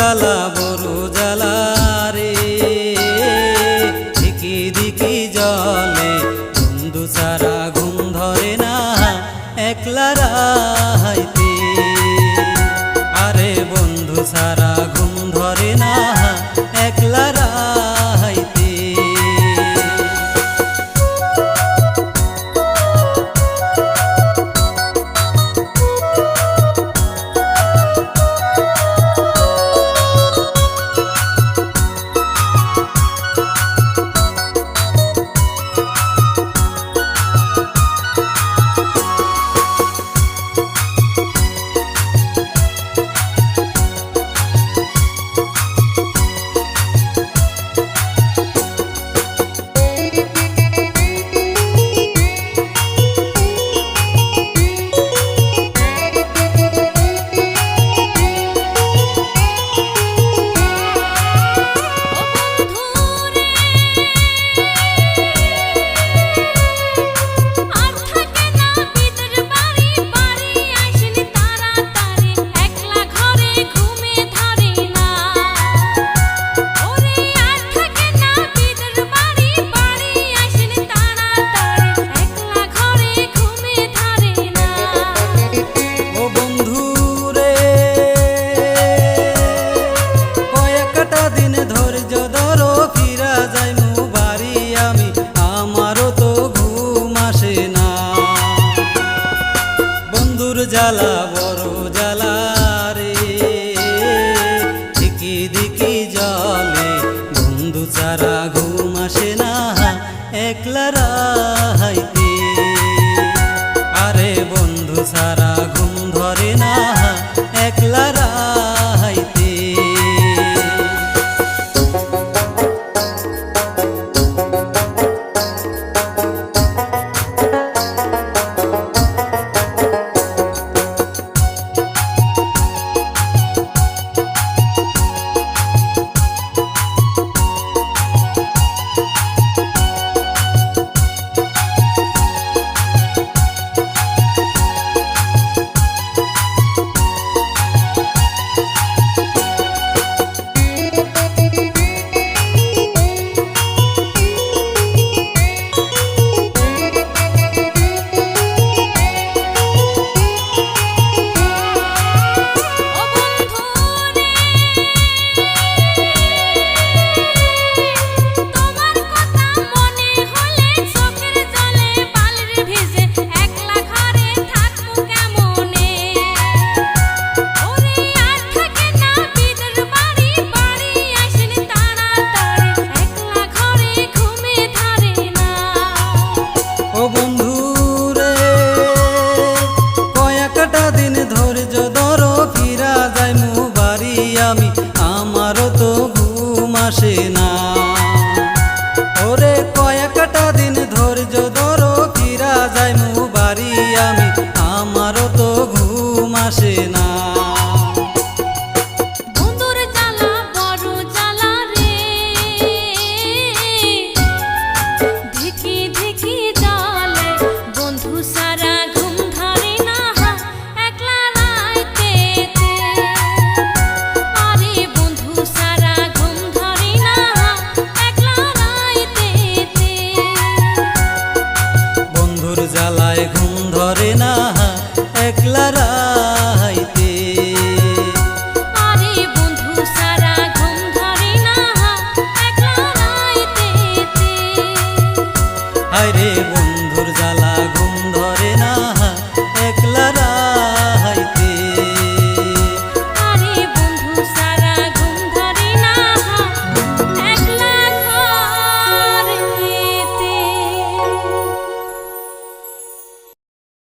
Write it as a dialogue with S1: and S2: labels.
S1: জ্বালা বড় জ্বালা রে। ঝিকি দিকি জলে বন্ধু সারা ঘুম ধরে না একলা রায় মৃত্যুর জ্বালা বড় জ্বালা রে। দিকি দিকি জলে বন্ধু চারা ঘুম আসে না একলারা ফিরা ধরে না
S2: একলা রাইতে। আরে বন্ধু সারা ঘুম ধরে না একলা রাইতে। আরে